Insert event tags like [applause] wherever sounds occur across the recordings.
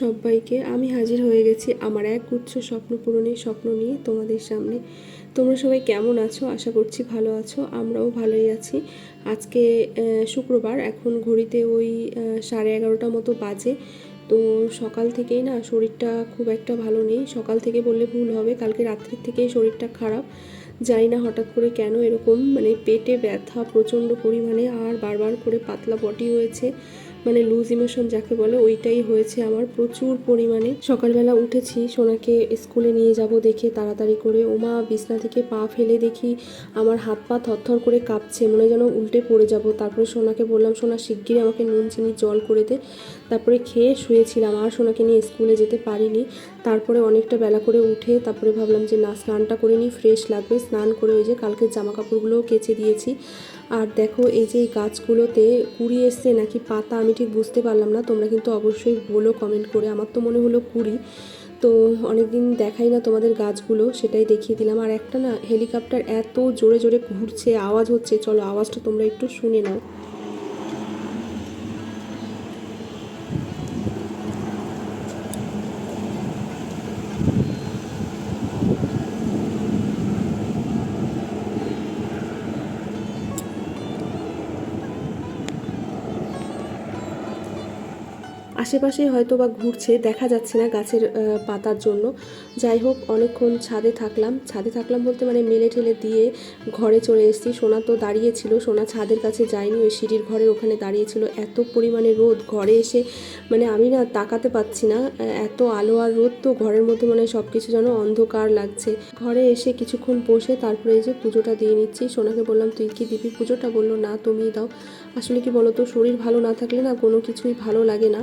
সবাইকে, আমি হাজির হয়ে গেছি আমার এক উচ্চ স্বপ্ন পূরণের স্বপ্ন নিয়ে তোমাদের সামনে। তোমরা সবাই কেমন আছো? আশা করছি ভালো আছো, আমরাও ভালোই আছি। আজকে শুক্রবার, এখন ঘড়িতে ওই সাড়ে এগারোটা মতো বাজে। তো সকাল থেকেই না শরীরটা খুব একটা ভালো নেই। সকাল থেকে বললে ভুল হবে, কালকে রাত্রির থেকেই শরীরটা খারাপ। জানি না হঠাৎ করে কেন এরকম মানে পেটে ব্যথা প্রচণ্ড পরিমাণে, আর বারবার করে পাতলা বটি হয়েছে। মানে লুজ ইমোশন যাকে বলে, ওইটাই হয়েছে আমার প্রচুর পরিমাণে। সকালবেলা উঠেছি, সোনাকে স্কুলে নিয়ে যাব দেখে তাড়াতাড়ি করে, ওমা, বিছনা থেকে পা ফেলে দেখি আমার হাত পা থরথর করে কাঁপছে, মনে যেন উল্টে পড়ে যাব। তারপরে সোনাকে বললাম, সোনা, শিগগিরই আমাকে নুন, চিনি, জল করে দে। তারপরে খেয়ে শুয়েছিলাম, আর সোনাকে নিয়ে স্কুলে যেতে পারিনি। তারপরে অনেকটা বেলা করে উঠে তারপরে ভাবলাম যে, না, স্নানটা করে নিই, ফ্রেশ লাগবে। স্নান করে ওই যে কালকে জামা কাপড়গুলোও কেচে দিয়েছি। আর দেখো এই যে এই গাছগুলোতে কুড়ি এসছে নাকি পাতা, আমি ঠিক বুঝতে পারলাম না, তোমরা কিন্তু অবশ্যই বলো কমেন্ট করে। আমার তো মনে হলো কুড়ি, তো অনেকদিন দেখাই না তোমাদের গাছগুলো, সেটাই দেখিয়ে দিলাম। আর একটা না হেলিকপ্টার এত জোরে জোরে ঘুরছে, আওয়াজ হচ্ছে, চলো আওয়াজটা তোমরা একটু শুনে নাও। আশেপাশে হয়তো বা ঘুরছে, দেখা যাচ্ছে না গাছের পাতার জন্য। যাই হোক, অনেকক্ষণ ছাদে থাকলাম। ছাদে থাকলাম বলতে মানে মেলে ঠেলে দিয়ে ঘরে চলে এসেছি। সোনা তো দাঁড়িয়েছিল, সোনা ছাদের কাছে যায়নি, ওই সিঁড়ির ঘরের ওখানে দাঁড়িয়েছিল। এত পরিমাণে রোদ, ঘরে এসে মানে আমি না তাকাতে পাচ্ছি না। এত আলো আর রোদ তো ঘরের মধ্যে মানে সব কিছু যেন অন্ধকার লাগছে। ঘরে এসে কিছুক্ষণ বসে তারপরে এই যে পুজোটা দিয়ে নিচ্ছি। সোনাকে বললাম, তুই কি দিবি পুজোটা? বলল, না তুমি দাও। আসলে কি বলো তো শরীর ভালো না থাকলে না কোনো কিছুই ভালো লাগে না।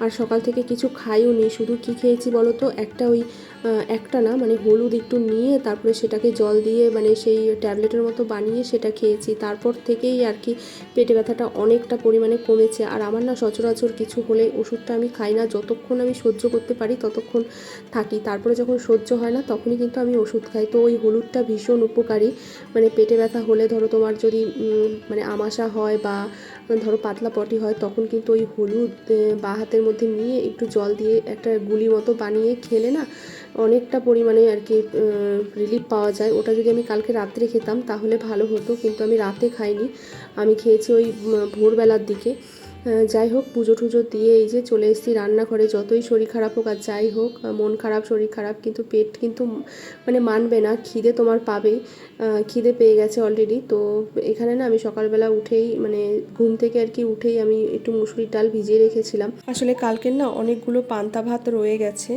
আর সকাল থেকে কিছু খাইও নি। শুধু কি খেয়েছি বলো তো একটা ওই একটা না মানে হলুদ একটু নিয়ে তারপরে সেটাকে জল দিয়ে মানে সেই ট্যাবলেটের মতো বানিয়ে সেটা খেয়েছি। তারপর থেকেই আর কি পেটে ব্যথাটা অনেকটা পরিমাণে কমেছে। আর আমার না সচরাচর কিছু হলে ওষুধটা আমি খাই না। যতক্ষণ আমি সহ্য করতে পারি ততক্ষণ থাকি। তারপরে যখন সহ্য হয় না তখনই কিন্তু আমি ওষুধ খাই। তো ওই হলুদটা ভীষণ উপকারী। মানে পেটে ব্যথা হলে ধরো তোমার যদি মানে আমাশা হয় বা ধরো পাতলা পটি হয় তখন কিন্তু ওই হলুদ বা হাতের মধ্যে নিয়ে একটু জল দিয়ে একটা গুলি মতো বানিয়ে খেলে না অনেকটা পরিমাণে আর কি রিলিফ পাওয়া যায়। ওটা যদি আমি কালকে রাত্রে খেতাম তাহলে ভালো হতো, কিন্তু আমি রাতে খাইনি। আমি খেয়েছি ওই ভোরবেলার দিকে। যাই হোক, পুজো টুজো দিয়ে এই যে চলে এসেছি রান্নাঘরে। যতই শরীর খারাপ হোক আর যাই হোক মন খারাপ, শরীর খারাপ, কিন্তু পেট কিন্তু মানে মানবে না। খিদে তোমার পাবেই খিদে পেয়ে গেছে অলরেডি তো এখানে না আমি সকালবেলা উঠেই মানে ঘুম থেকে আর কি উঠেই আমি একটু মুসুরির ডাল ভিজিয়ে রেখেছিলাম। আসলে কালকের না অনেকগুলো পান্তা ভাত রয়ে গেছে।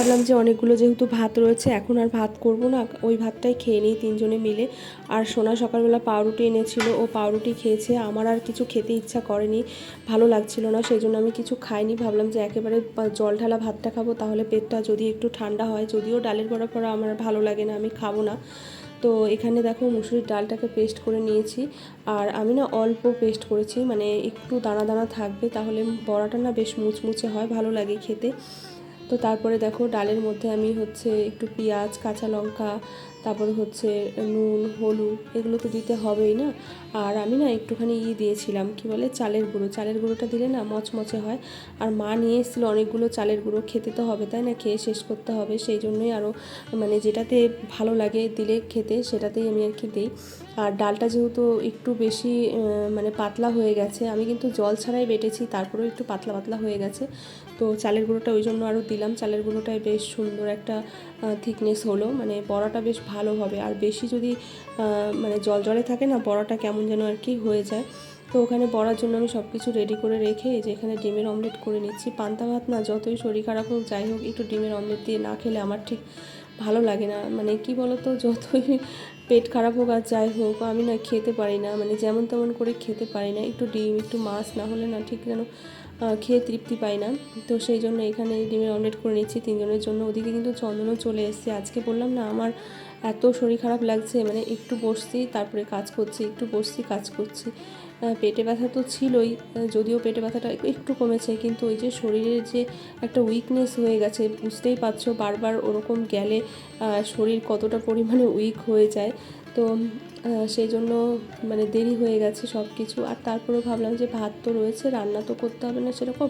ভাবলাম যে অনেকগুলো যেহেতু ভাত রয়েছে, এখন আর ভাত করব না। ওই ভাতটাই খেয়ে নিই তিনজনে মিলে। আর সোনা সকালবেলা পাউরুটি এনেছিল, ও পাউরুটি খেয়েছে। আমার আর কিছু খেতে ইচ্ছা করেনি, ভালো লাগছিল না সেই জন্য আমি কিছু খাইনি। ভাবলাম যে একেবারে জল ঢালা ভাতটা খাব, তাহলে পেটটা যদি একটু ঠান্ডা হয়, যদিও ডালের বড়া পড়া আমার ভালো লাগে না, আমি খাব না। তো এখানে দেখো মুসুরির ডালটাকে পেস্ট করে নিয়েছি। আর আমি না অল্প পেস্ট করেছি মানে একটু দানা দানা থাকবে, তাহলে বড়াটা না বেশ মুচমুচে হয়, ভালো লাগে খেতে। তো তারপরে দেখো ডালের মধ্যে আমি হচ্ছে একটু পেঁয়াজ কাঁচা লঙ্কা তারপরে হচ্ছে নুন, হলুদ, এগুলো তো দিতে হবেই না। আর আমি না একটুখানি ই দিয়েছিলাম, কি বলে, চালের গুঁড়ো। চালের গুঁড়োটা দিলে না মচমচে হয়। আর মা নিয়ে এসেছিল অনেকগুলো চালের গুঁড়ো, খেতে তো হবে, তাই না? খেয়ে শেষ করতে হবে। সেই জন্যই আরও মানে যেটাতে ভালো লাগে দিলে খেতে, সেটাতেই আমি আর কি দিই। আর ডালটা যেহেতু একটু বেশি মানে পাতলা হয়ে গেছে, আমি কিন্তু জল ছাড়াই বেটেছি, তারপরেও একটু পাতলা পাতলা হয়ে গেছে। তো চালের গুঁড়োটা ওই জন্য আরও দিলাম। চালের গুঁড়োটায় বেশ সুন্দর একটা থিকনেস হলো মানে বড়াটা বেশ ভালো হবে। আর বেশি যদি মানে জল জলে থাকে না, বড়াটা কেমন যেন আর কি হয়ে যায়। তো ওখানে বড়ার জন্য আমি সব কিছু রেডি করে রেখে যে এখানে ডিমের অমলেট করে নিচ্ছি। পান্তা ভাত না, যতই শরীর খারাপ হোক, যাই হোক, একটু ডিমের অমলেট দিয়ে না খেলে আমার ঠিক ভালো লাগে না। মানে কি বলতো, যতই পেট খারাপ হোক আর যাই হোক, আমি না খেতে পারি না। মানে যেমন তেমন করে খেতে পারি না। একটু ডিম, একটু মাছ না হলে না ঠিক যেন খেয়ে তৃপ্তি পাই না। তো সেই জন্য এখানে ডিমের অমলেট করে নিচ্ছি। তিনজনের জন্য। ওদিকে কিন্তু চন্দনও চলে এসেছে। আজকে বললাম না, আমার এত শরীর খারাপ লাগছে মানে একটু বসছি, তারপরে কাজ করছি, একটু বসছি, কাজ করছি। পেটে ব্যথা তো ছিলই যদিও পেটে ব্যথাটা একটু কমেছে, কিন্তু ওই যে শরীরের যে একটা উইকনেস হয়ে গেছে, বুঝতেই পারছ, বারবার ওরকম গেলে শরীর কতটা পরিমাণে উইক হয়ে যায়। তো সেই জন্য মানে দেরি হয়ে গেছে সব কিছু আর তারপরেও ভাবলাম যে ভাত তো রয়েছে, রান্না তো করতে হবে না সেরকম।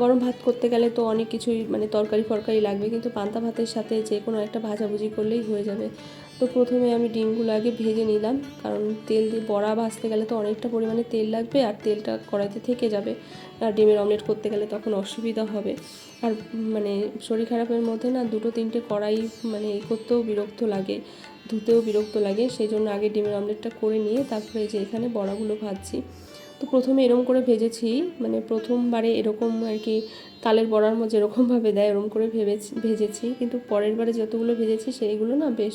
গরম ভাত করতে গেলে তো অনেক কিছুই মানে তরকারি ফরকারি লাগবে, কিন্তু পান্তা ভাতের সাথে যে কোনো একটা ভাজাভুজি করলেই হয়ে যাবে। তো প্রথমে আমি ডিমগুলো আগে ভেজে নিলাম, কারণ তেল দিয়ে বড়া ভাজতে গেলে তো অনেকটা পরিমাণে তেল লাগবে আর তেলটা কড়াইতে থেকে যাবে। আর ডিমের অমলেট করতে গেলে তখন অসুবিধা হবে। আর মানে শরীর খারাপের মধ্যে না দুটো তিনটে কড়াই মানে করতেও বিরক্ত লাগে, ধুতেও বিরক্ত লাগে। সেই জন্য আগে ডিমের অমলেটটা করে নিয়ে তারপরে যে এখানে বড়াগুলো ভাজছি। তো প্রথমে এরম করে ভেজেছি মানে প্রথমবারে এরকম আর কি তালের বড়ার মধ্যে যেরকমভাবে দেয় এরকম করে ভেবেছি, ভেজেছি। কিন্তু পরের বারে যতগুলো ভেজেছি সেইগুলো না বেশ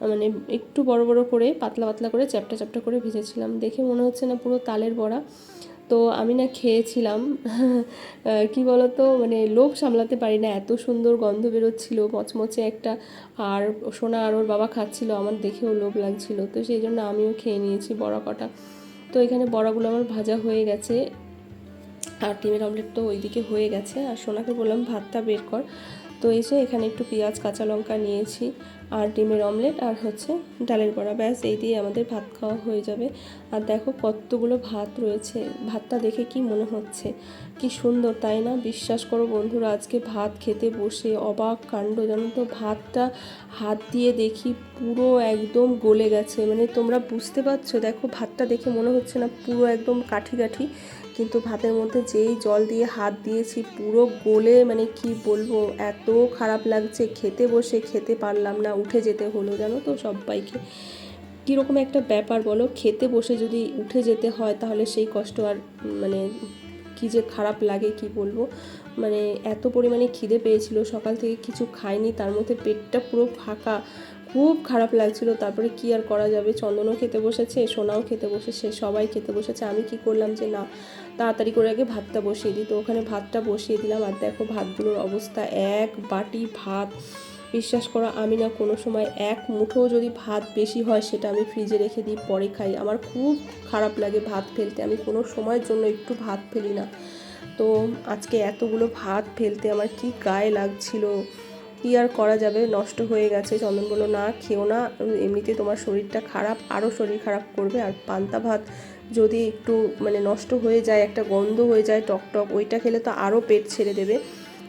মানে একটু বড় বড় করে পাতলা পাতলা করে চ্যাপটা চ্যাপটা করে ভেজেছিলাম। দেখে মনে হচ্ছে না পুরো তালের বড়া। তো আমি না খেয়েছিলাম। [laughs] কি বলতো মানে লোভ সামলাতে পারি না। এত সুন্দর গন্ধ বেরোচ্ছিল, মচমচে একটা। আর সোনা আর ওর বাবা খাচ্ছিল, আমার দেখেও লোভ লাগছিল। তো সেই জন্য আমিও খেয়ে নিয়েছি বড়া কটা। তো এখানে বড়াগুলো আমার ভাজা হয়ে গেছে। আর ডিমের অমলেট তো ওইদিকে হয়ে গেছে। আর সোনাকে বললাম, ভাতটা বের কর। তো এসে এখানে একটু পেঁয়াজ, কাঁচা লঙ্কা নিয়েছি আর ডিমের অমলেট আর হচ্ছে ডালের বড়া। ব্যাস, এই দিয়ে আমাদের ভাত খাওয়া হয়ে যাবে। আর দেখো কতগুলো ভাত রয়েছে। ভাতটা দেখে কি মনে হচ্ছে? কি সুন্দর, তাই না? বিশ্বাস করো বন্ধুরা, আজকে ভাত খেতে বসে অবাক কাণ্ড, জানো তো? ভাতটা হাত দিয়ে দেখি পুরো একদম গলে গেছে। মানে তোমরা বুঝতে পারছ, দেখো ভাতটা দেখে মনে হচ্ছে না পুরো একদম কাঠি কাঠি। কিন্তু ভাতের মধ্যে যেই জল দিয়ে হাত দিয়েছি, পুরো গলে মানে কি বলব, এত খারাপ লাগছে। খেতে বসে খেতে পারলাম না, উঠে যেতে হলো জানো তো সবাইকে। কীরকম একটা ব্যাপার বলো, খেতে বসে যদি উঠে যেতে হয় তাহলে সেই কষ্ট আর মানে কি যে খারাপ লাগে কি বলব? মানে এত পরিমাণে খিদে পেয়েছিল, সকাল থেকে কিছু খাইনি, তার মধ্যে পেটটা পুরো ফাঁকা। খুব খারাপ লাগছিল। তারপরে কি আর করা যাবে? চন্দনও খেতে বসেছে, সোনাও খেতে বসেছে, সবাই খেতে বসেছে। আমি কি করলাম যে, না, তাড়াতাড়ি করে আগে ভাতটা বসিয়ে দিই। তো ওখানে ভাতটা বসিয়ে দিলাম আর দেখো ভাতগুলোর অবস্থা। এক বাটি ভাত। বিশ্বাস করো, আমি না কোনো সময় এক মুঠো যদি ভাত বেশি হয়, সেটা আমি ফ্রিজে রেখে দিই, পরে খাই। আমার খুব খারাপ লাগে ভাত ফেলতে। আমি কোনো সময়ের জন্য একটু ভাত ফেলি না। তো আজকে এতগুলো ভাত ফেলতে আমার কি গায়ে লাগছিল। কি আর করা যাবে? নষ্ট হয়ে গেছে। চন্দন বলল না, খেও না। এমনিতে তোমার শরীরটা খারাপ আরও শরীর খারাপ করবে। আর পান্তা ভাত যদি একটু মানে নষ্ট হয়ে যায়, একটা গন্ধ হয়ে যায়, টক টক, ওইটা খেলে তো আরও পেট ছেড়ে দেবে।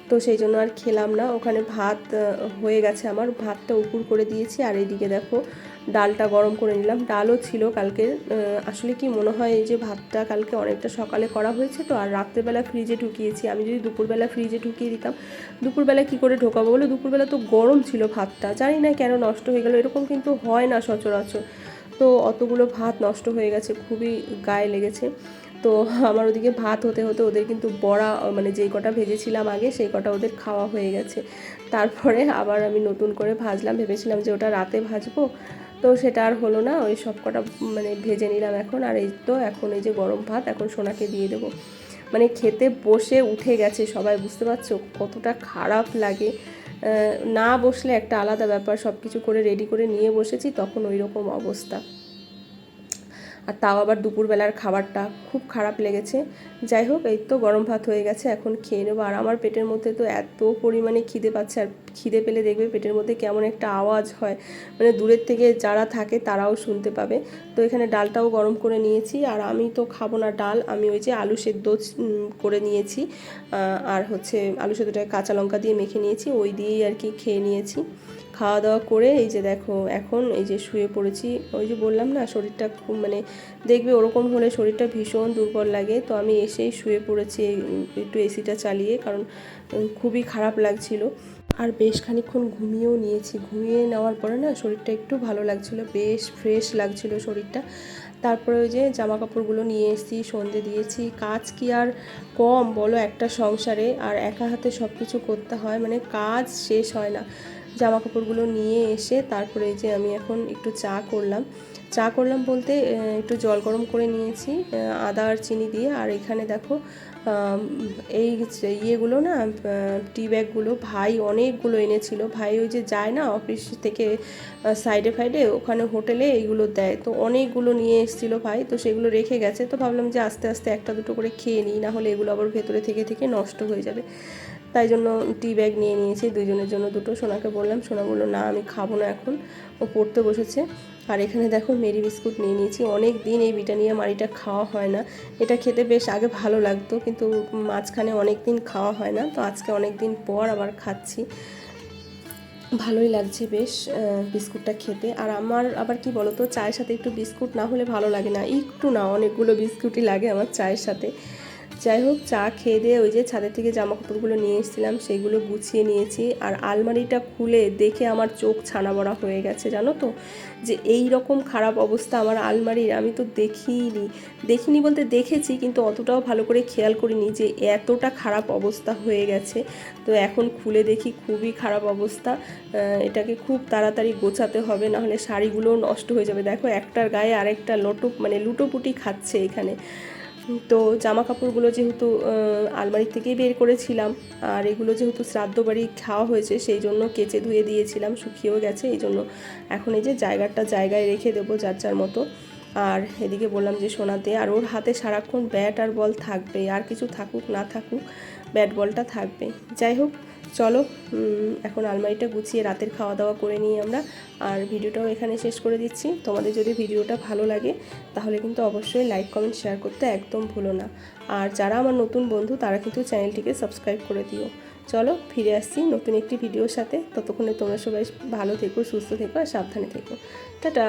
তো সেই জন্য আর খেলাম না। ওখানে ভাত হয়ে গেছে আমার। ভাতটা উপুর করে দিয়েছি। আর এইদিকে দেখো ডালটা গরম করে নিলাম। ডালও ছিল কালকে। আসলে কি মনে হয়, এই যে ভাতটা কালকে অনেকটা সকালে করা হয়েছে তো, আর রাত্রেবেলা ফ্রিজে ঢুকিয়েছি। আমি যদি দুপুরবেলা ফ্রিজে ঢুকিয়ে দিতাম, দুপুরবেলা কি করে ঢোকাবো বলে? দুপুরবেলা তো গরম ছিল ভাতটা। জানি না কেন নষ্ট হয়ে গেল, এরকম কিন্তু হয় না সচরাচর। তো অতগুলো ভাত নষ্ট হয়ে গেছে, খুবই গায়ে লেগেছে। তো আমার ওদিকে ভাত হতে হতে ওদের কিন্তু বড়া মানে যেই কটা ভেজেছিলাম আগে, সেই কটা ওদের খাওয়া হয়ে গেছে। তারপরে আবার আমি নতুন করে ভাজলাম। ভেবেছিলাম যে ওটা রাতে ভাজবো। তো সেটা আর হলো না, ওই সব কটা মানে ভেজে নিলাম এখন, আর এই তো এখন এই যে গরম ভাত, এখন সোনাকে দিয়ে দেবো। মানে খেতে বসে উঠে গেছে সবাই, বুঝতে পারছ? কতটা খারাপ লাগে। না বসলে একটা আলাদা ব্যাপার সব কিছু করে রেডি করে নিয়ে বসেছি, তখন ওই রকম অবস্থা। আর তাও আবার দুপুরবেলার খাবারটা খুব খারাপ লেগেছে। যাই হোক, এই তো গরম ভাত হয়ে গেছে, এখন খেয়ে নেব। আর আমার পেটের মধ্যে তো এত পরিমাণে খিদে পাচ্ছে, আর খিদে পেলে দেখবে পেটের মধ্যে কেমন একটা আওয়াজ হয়। মানে দূরের থেকে যারা থাকে তারাও শুনতে পাবে। তো এখানে ডালটাও গরম করে নিয়েছি আর আমি তো খাব না ডাল, আমি ওই যে আলু সেদ্ধ করে নিয়েছি। আর হচ্ছে আলু সেদ্ধটাকে কাঁচা লঙ্কা দিয়ে মেখে নিয়েছি, ওই দিয়েই আর কি খেয়ে নিয়েছি। খাওয়া দাওয়া করে এই যে দেখো এখন এই যে শুয়ে পড়েছি, ওই যে বললাম না শরীরটা খুব মানে দেখবে ওরকম হলে শরীরটা ভীষণ দুর্বল লাগে। তো আমি এসেই শুয়ে পড়েছি একটু এসিটা চালিয়ে, কারণ খুবই খারাপ লাগছিল। আর বেশ খানিকক্ষণ ঘুমিয়েও নিয়েছি। ঘুমিয়ে নেওয়ার পরে না শরীরটা একটু ভালো লাগছিল, বেশ ফ্রেশ লাগছিল শরীরটা। তারপরে ওই যে জামা কাপড়গুলো নিয়ে এসেছি, সন্ধে দিয়েছি। কাজ কি আর কম বলো একটা সংসারে? আর একা হাতে সব কিছু করতে হয় মানে কাজ শেষ হয় না। জামা কাপড়গুলো নিয়ে এসে তারপরে যে আমি এখন একটু চা করলাম। চা করলাম বলতে একটু জল গরম করে নিয়েছি আদা আর চিনি দিয়ে। আর এখানে দেখো এই ইয়েগুলো না টি ব্যাগগুলো, ভাই অনেকগুলো এনেছিল। ভাই ওই যে যায় না অফিস থেকে সাইডে ফাইডে ওখানে হোটেলে এইগুলো দেয়। তো অনেকগুলো নিয়ে এসেছিল ভাই, তো সেগুলো রেখে গেছে। তো ভাবলাম যে আস্তে আস্তে একটা দুটো করে খেয়ে নিই, না হলে এগুলো আবার ভেতরে থেকে থেকে নষ্ট হয়ে যাবে। তাই জন্য টি ব্যাগ নিয়ে নিয়েছি। দুজনের জন্য দুটো। সোনাকে বললাম, সোনা বলল, না, আমি খাব না এখন। ও পড়তে বসেছে। আর এখানে দেখো মেরি বিস্কুট নিয়ে নিয়েছি। অনেক দিন এই বিটানিয়া মারিটা খাওয়া হয় না। এটা খেতে বেশ আগে ভালো লাগতো, কিন্তু মাঝখানে অনেক দিন খাওয়া হয় না। তো আজকে অনেক দিন পর আবার খাচ্ছি। ভালোই লাগছে বেশ বিস্কুটটা খেতে। আর আমার আবার কি বলতো, চায়ের সাথে একটু বিস্কুট না হলে ভালো লাগে না। একটু না, অনেকগুলো বিস্কুটই লাগে আমার চায়ের সাথে। যাই হোক, চা খেয়ে দিয়ে ওই যে ছাদের থেকে জামা কাপড়গুলো নিয়ে এসেছিলাম, সেগুলো গুছিয়ে নিয়েছি। আর আলমারিটা খুলে দেখে আমার চোখ ছানা বড়া হয়ে গেছে, জানো তো? যে এই রকম খারাপ অবস্থা আমার আলমারির, আমি তো দেখিনি। দেখিনি বলতে দেখেছি, কিন্তু অতটাও ভালো করে খেয়াল করিনি যে এতটা খারাপ অবস্থা হয়ে গেছে। তো এখন খুলে দেখি, খুবই খারাপ অবস্থা। এটাকে খুব তাড়াতাড়ি গোছাতে হবে, নাহলে শাড়িগুলোও নষ্ট হয়ে যাবে। দেখো, একটার গায়ে আরেকটা লটো মানে লুটোপুটি খাচ্ছে এখানে। তো জামা কাপড়গুলো যেহেতু আলমারি থেকেই বের করেছিলাম, আর এগুলো যেহেতু শ্রাদ্ধ বাড়ি খাওয়া হয়েছে, সেই জন্য কেচে ধুয়ে দিয়েছিলাম, শুকিয়েও গেছে, এই জন্য এখন এই যে জায়গাটা জায়গায় রেখে দেবো যার যার মতো। আর এদিকে বললাম যে সোনাতে, আর ওর হাতে সারাক্ষণ ব্যাট আর বল থাকবে আর কিছু থাকুক না থাকুক, ব্যাট বলটা থাকবে যাই হোক চলো এখন আলমারিটা গুছিয়ে রাতের খাওয়া দাওয়া করে নিই আমরা। আর ভিডিওটাও এখানে শেষ করে দিচ্ছি। তোমাদের যদি ভিডিওটা ভালো লাগে, তাহলে কিন্তু অবশ্যই লাইক কমেন্ট শেয়ার করতে একদম ভুলো না। আর যারা আমার নতুন বন্ধু, তারা কিন্তু চ্যানেলটিকে সাবস্ক্রাইব করে দিও। চলো, ফিরে আসছি নতুন একটি ভিডিওর সাথে। ততক্ষণে তোমরা সবাই ভালো থেকো, সুস্থ থেকো আর সাবধানে থেকো। টাটা!